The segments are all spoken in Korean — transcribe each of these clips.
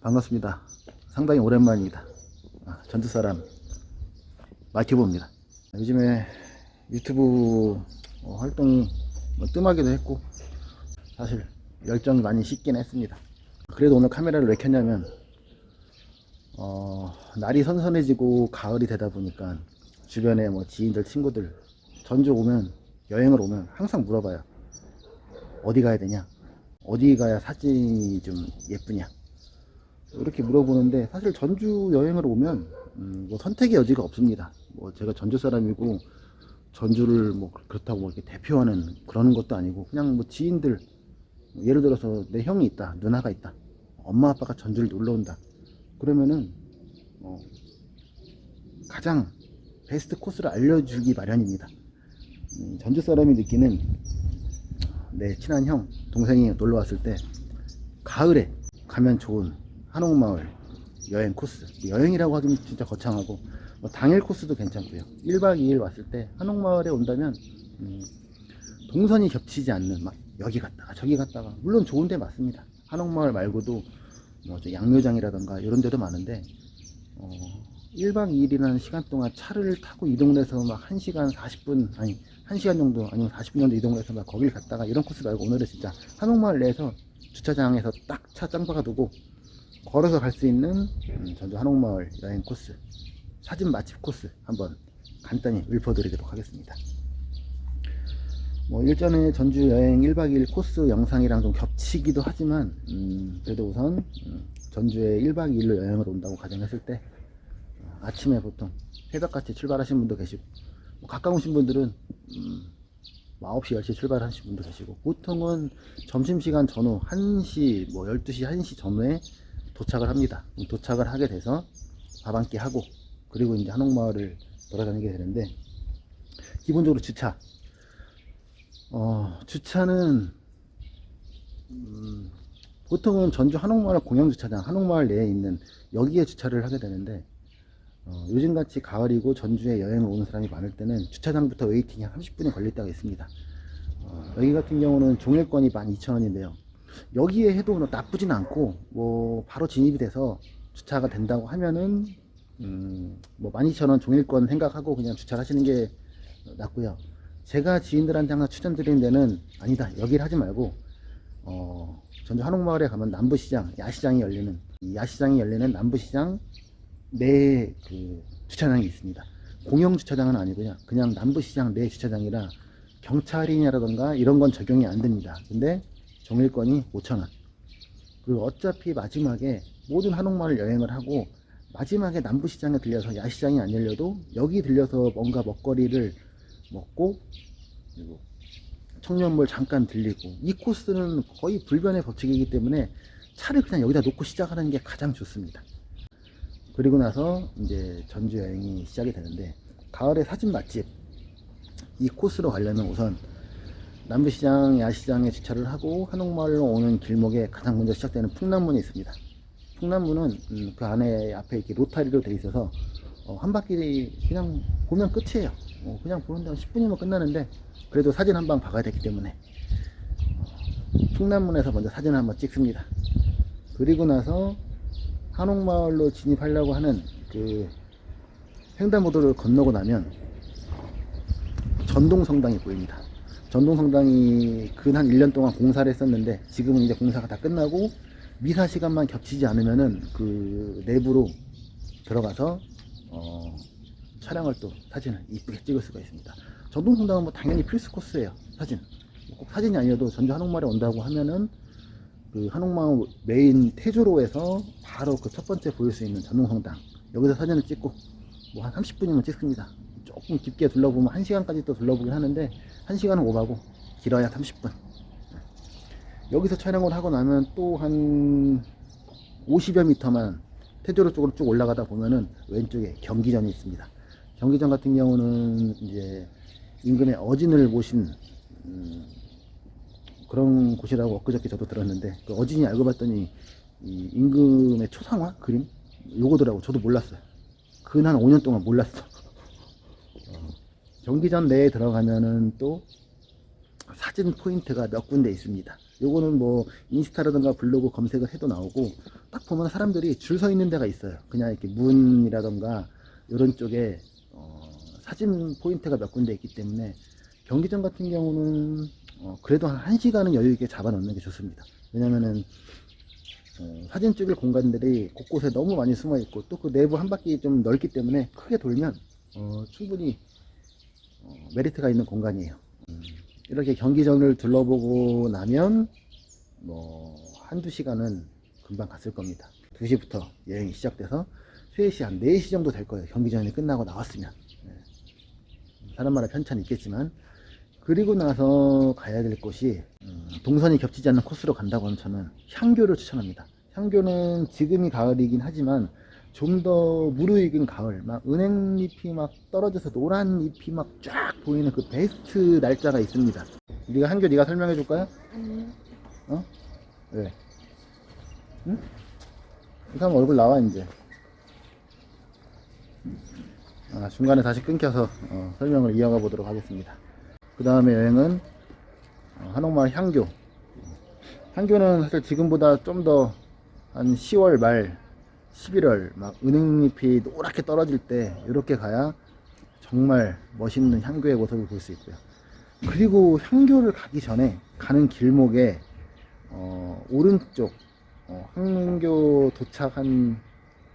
반갑습니다. 상당히 오랜만입니다. 아, 전주 사람 마티보입니다. 요즘에 유튜브 어, 활동이 뭐 뜸하기도 했고 사실 열정이 많이 식긴 했습니다. 그래도 오늘 카메라를 왜 켰냐면 어, 날이 선선해지고 가을이 되다 보니까 주변에 뭐 지인들 친구들 전주 오면 여행을 오면 항상 물어봐요. 어디 가야 되냐? 어디 가야 사진이 좀 예쁘냐? 이렇게 물어보는데 사실 전주 여행을 오면 음, 뭐 선택의 여지가 없습니다. 뭐 제가 전주 사람이고 전주를 뭐 그렇다고 뭐 이렇게 대표하는 그런 것도 아니고 그냥 뭐 지인들 예를 들어서 내 형이 있다, 누나가 있다, 엄마 아빠가 전주를 놀러 온다. 그러면은 어, 가장 베스트 코스를 알려주기 마련입니다. 음, 전주 사람이 느끼는 내 친한 형, 동생이 놀러 왔을 때 가을에 가면 좋은 한옥마을 여행 코스. 여행이라고 하기는 진짜 거창하고 뭐 당일 코스도 괜찮고요. 1박 2일 왔을 때 한옥마을에 온다면 음, 동선이 겹치지 않는 막 여기 갔다가 저기 갔다가 물론 좋은 데 맞습니다. 한옥마을 말고도 뭐저 양묘장이라던가 이런 데도 많은데 어, 1박 2일이라는 시간 동안 차를 타고 이동을 해서 막 1시간 40분 아니 1시간 정도 아니면 40분 정도 이동을 해서 막 거길 갔다가 이런 코스 말고 오늘은 진짜 한옥마을 내에서 주차장에서 딱 차 짱박아 두고 걸어서 갈 수 있는 음, 전주 한옥마을 여행 코스 사진 맛집 코스 한번 간단히 읊어드리도록 하겠습니다. 뭐 일전에 전주 여행 1박 2일 코스 영상이랑 좀 겹치기도 하지만 음, 그래도 우선 음, 전주에 1박 2일로 여행을 온다고 가정했을 때 어, 아침에 보통 새벽같이 출발하신 분도 계시고 뭐 가까우신 분들은 음, 뭐 9시 10시 출발하신 분도 계시고 보통은 점심시간 전후 1시 뭐 12시 1시 전후에 도착을 합니다. 도착을 하게 돼서 밥 한 끼 하고 그리고 이제 한옥마을을 돌아다니게 되는데 기본적으로 주차. 어, 주차는 음, 보통은 전주 한옥마을 공영주차장 한옥마을 내에 있는 여기에 주차를 하게 되는데 어, 요즘같이 가을이고 전주에 여행을 오는 사람이 많을 때는 주차장부터 웨이팅이 한 30분이 걸릴 때가 있습니다. 어, 여기 같은 경우는 종일권이 12,000원인데요 여기에 해도 뭐 나쁘진 않고 뭐 바로 진입이 돼서 주차가 된다고 하면은 음, 뭐 12,000원 종일권 생각하고 그냥 주차하시는 게 낫고요. 제가 지인들한테 항상 추천드리는 데는 아니다. 여기를 하지 말고 어, 전주 한옥마을에 가면 남부시장 야시장이 열리는 이 야시장이 열리는 남부시장 내 그 주차장이 있습니다. 공영 주차장은 아니고요. 그냥 남부시장 내 주차장이라 경찰이냐라던가 이런 건 적용이 안 됩니다. 근데 종일권이 5천원 그리고 어차피 마지막에 모든 한옥마을 여행을 하고 마지막에 남부시장에 들려서 야시장이 안 열려도 여기 들려서 뭔가 먹거리를 먹고 그리고 청년몰 잠깐 들리고 이 코스는 거의 불변의 법칙이기 때문에 차를 그냥 여기다 놓고 시작하는 게 가장 좋습니다. 그리고 나서 이제 전주 여행이 시작이 되는데 가을에 사진 맛집 이 코스로 가려면 우선 남부시장 야시장에 주차를 하고 한옥마을로 오는 길목에 가장 먼저 시작되는 풍남문이 있습니다. 풍남문은 음, 그 안에 앞에 이렇게 로타리로 돼 있어서 어, 한 바퀴 그냥 보면 끝이에요. 어, 그냥 보는데 한 10분이면 끝나는데 그래도 사진 한 방 박아야 되기 때문에 어, 풍남문에서 먼저 사진을 한번 찍습니다. 그리고 나서 한옥마을로 진입하려고 하는 그 횡단보도를 건너고 나면 전동성당이 보입니다. 전동성당이 근 한 1년 동안 공사를 했었는데 지금은 이제 공사가 다 끝나고 미사 시간만 겹치지 않으면은 그 내부로 들어가서 어, 촬영을 또 사진을 이쁘게 찍을 수가 있습니다. 전동성당은 뭐 당연히 필수 코스예요. 사진. 꼭 사진이 아니어도 전주 한옥마을에 온다고 하면은 그 한옥마을 메인 태조로에서 바로 그 첫 번째 보일 수 있는 전동성당 여기서 사진을 찍고 뭐 한 30분이면 찍습니다. 조금 깊게 둘러보면 1시간까지 또 둘러보긴 하는데 1시간은 오바고 길어야 30분. 여기서 촬영을 하고 나면 또 한 50여 미터만 태조로 쪽으로 쭉 올라가다 보면은 왼쪽에 경기전이 있습니다. 경기전 같은 경우는 이제 임금의 어진을 모신 음, 그런 곳이라고 엊그저께 저도 들었는데 그 어진이 알고 봤더니 이 임금의 초상화 그림 요거더라고 저도 몰랐어요. 근 한 5년 동안 몰랐어. 어, 경기전 내에 들어가면은 또 사진 포인트가 몇 군데 있습니다. 요거는 뭐 인스타라든가 블로그 검색을 해도 나오고 딱 보면 사람들이 줄 서 있는 데가 있어요. 그냥 이렇게 문이라던가 이런 쪽에 어, 사진 포인트가 몇 군데 있기 때문에 경기장 같은 경우는 어, 그래도 한 1시간은 여유 있게 잡아 놓는 게 좋습니다. 왜냐면은 어, 사진 찍을 공간들이 곳곳에 너무 많이 숨어 있고 또 그 내부 한 바퀴 좀 넓기 때문에 크게 돌면 어, 충분히 어, 메리트가 있는 공간이에요. 음, 이렇게 경기장을 둘러보고 나면 뭐 한두 시간은 금방 갔을 겁니다. 2시부터 여행이 시작돼서 3시 한 4시 정도 될 거예요. 경기전이 끝나고 나왔으면. 예. 사람마다 편차는 있겠지만 그리고 나서 가야 될 곳이 음, 동선이 겹치지 않는 코스로 간다고 하면 저는 향교를 추천합니다. 향교는 지금이 가을이긴 하지만 좀 더 무르익은 가을, 막 은행잎이 막 떨어져서 노란 잎이 막 쫙 보이는 그 베스트 날짜가 있습니다. 네가 한교 네가 설명해 줄까요? 아니, 어? 왜? 응? 이 사람 얼굴 나와 이제. 아, 중간에 다시 끊겨서 어, 설명을 이어가 보도록 하겠습니다. 그 다음에 여행은 어, 한옥마을 향교. 향교는 사실 지금보다 좀 더 한 10월 말, 11월 막 은행잎이 노랗게 떨어질 때 이렇게 가야 정말 멋있는 향교의 모습을 볼 수 있고요. 그리고 향교를 가기 전에 가는 길목에 어, 오른쪽 어, 항문교 도착 한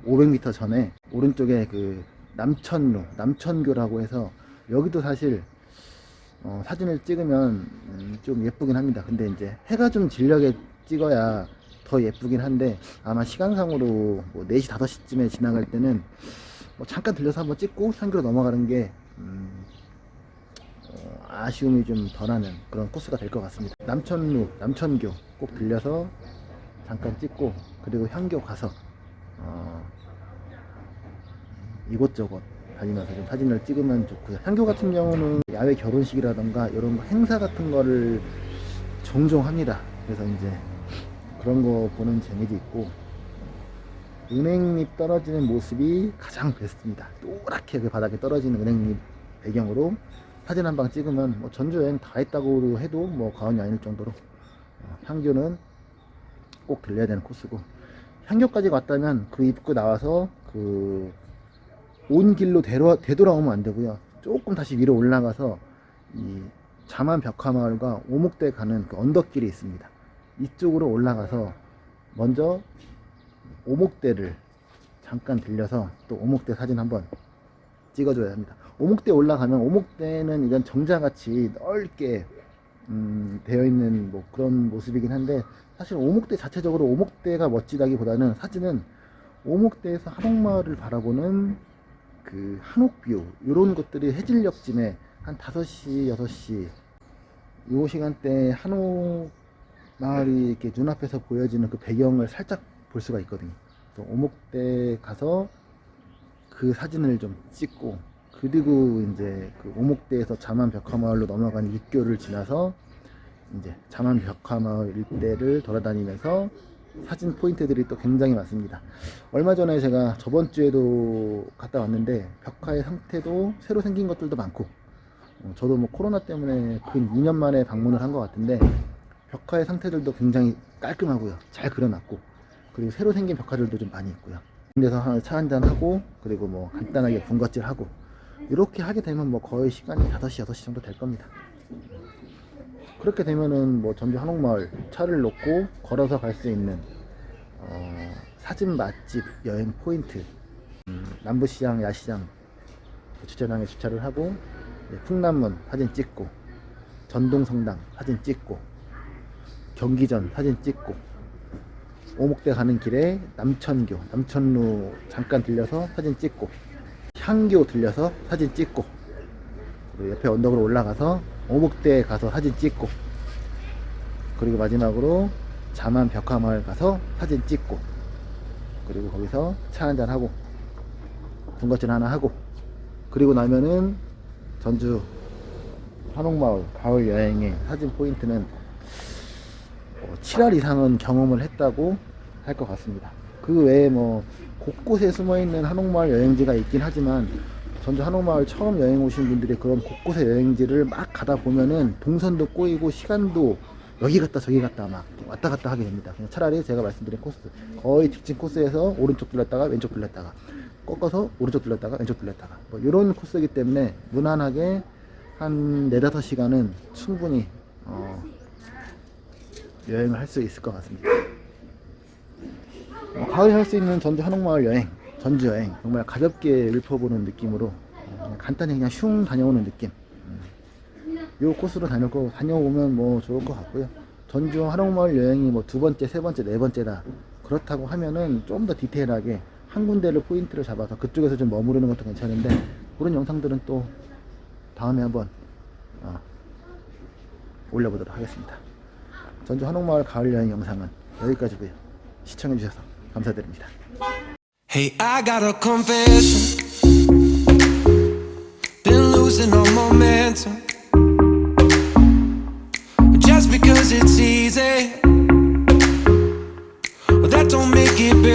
500m 전에 오른쪽에 그 남천로 남천교라고 해서 여기도 사실 어, 사진을 찍으면 음, 좀 예쁘긴 합니다. 근데 이제 해가 좀 진력에 찍어야 더 예쁘긴 한데 아마 시간상으로 뭐 4시 5시쯤에 지나갈 때는 뭐 잠깐 들려서 한번 찍고 향교로 넘어가는 게 음, 어, 아쉬움이 좀 덜하는 그런 코스가 될 것 같습니다. 남천루, 남천교 꼭 들려서 잠깐 찍고 그리고 향교 가서 어, 이곳저곳 다니면서 좀 사진을 찍으면 좋고요. 향교 같은 경우는 야외 결혼식이라던가 이런 거 행사 같은 거를 종종 합니다. 그래서 이제 그런 거 보는 재미도 있고 은행잎 떨어지는 모습이 가장 베스트입니다. 노랗게 그 바닥에 떨어지는 은행잎 배경으로 사진 한 방 찍으면 뭐 전주 여행 다 했다고 해도 뭐 과언이 아닐 정도로 어, 향교는 꼭 들려야 되는 코스고 향교까지 갔다면 그 입구 나와서 그 온 길로 되돌아, 되돌아오면 안 되고요. 조금 다시 위로 올라가서 이 자만 벽화마을과 오목대 가는 그 언덕길이 있습니다. 이쪽으로 올라가서 먼저 오목대를 잠깐 들려서 또 오목대 사진 한번 찍어줘야 합니다. 오목대 올라가면 오목대는 이런 정자같이 넓게 음, 되어 있는 뭐 그런 모습이긴 한데 사실 오목대 자체적으로 오목대가 멋지다기보다는 사진은 오목대에서 한옥마을을 바라보는 그 한옥뷰 이런 것들이 해질녘쯤에 한 5시 6시 요 시간대 한옥 마을이 이렇게 눈앞에서 보여지는 그 배경을 살짝 볼 수가 있거든요. 그래서 오목대 가서 그 사진을 좀 찍고 그리고 이제 그 오목대에서 자만 벽화마을로 넘어간 육교를 지나서 이제 자만 벽화마을 일대를 돌아다니면서 사진 포인트들이 또 굉장히 많습니다. 얼마 전에 제가 저번 주에도 갔다 왔는데 벽화의 상태도 새로 생긴 것들도 많고 어, 저도 뭐 코로나 때문에 근 2년 만에 방문을 한 것 같은데 벽화의 상태들도 굉장히 깔끔하고요. 잘 그려놨고 그리고 새로 생긴 벽화들도 좀 많이 있고요. 그래서 차 한잔 하고 그리고 뭐 간단하게 분것질 하고 이렇게 하게 되면 뭐 거의 시간이 5시 6시 정도 될 겁니다. 그렇게 되면은 뭐 전주 한옥마을 차를 놓고 걸어서 갈 수 있는 어, 사진 맛집 여행 포인트 음, 남부시장 야시장 주차장에 주차를 하고 풍남문 사진 찍고 전동성당 사진 찍고 경기전 사진 찍고 오목대 가는 길에 남천교 남천루 잠깐 들려서 사진 찍고 향교 들려서 사진 찍고 그리고 옆에 언덕으로 올라가서 오목대에 가서 사진 찍고 그리고 마지막으로 자만 벽화마을 가서 사진 찍고 그리고 거기서 차 한잔 하고 군것질 하나 하고 그리고 나면은 전주 한옥마을 가을 여행의 사진 포인트는 어, 7할 이상은 경험을 했다고 할 것 같습니다. 그 외에 뭐 곳곳에 숨어 있는 한옥마을 여행지가 있긴 하지만 전주 한옥마을 처음 여행 오신 분들이 그런 곳곳의 여행지를 막 가다 보면은 동선도 꼬이고 시간도 여기 갔다 저기 갔다 막 왔다 갔다 하게 됩니다. 그냥 차라리 제가 말씀드린 코스 거의 직진 코스에서 오른쪽 들렸다가 왼쪽 들렸다가 꺾어서 오른쪽 들렸다가 왼쪽 들렸다가 뭐 이런 코스이기 때문에 무난하게 한 네다섯 시간은 충분히 어, 여행을 할 수 있을 것 같습니다. 어, 가을에 할 수 있는 전주 한옥마을 여행, 전주 여행 정말 가볍게 읊어보는 느낌으로 어, 그냥 간단히 그냥 슝 다녀오는 느낌. 음. 요 코스로 다녀올 거 다녀오면 뭐 좋을 것 같고요. 전주 한옥마을 여행이 뭐 두 번째, 세 번째, 네 번째다 그렇다고 하면은 좀 더 디테일하게 한 군데를 포인트를 잡아서 그쪽에서 좀 머무르는 것도 괜찮은데 그런 영상들은 또 다음에 한번 어, 올려보도록 하겠습니다. 전주 한옥마을 가을 여행 영상은 여기까지고요. 시청해 주셔서 감사드립니다. Hey, I got a confession. Been losing all momentum. Just because it's easy, that don't make it better.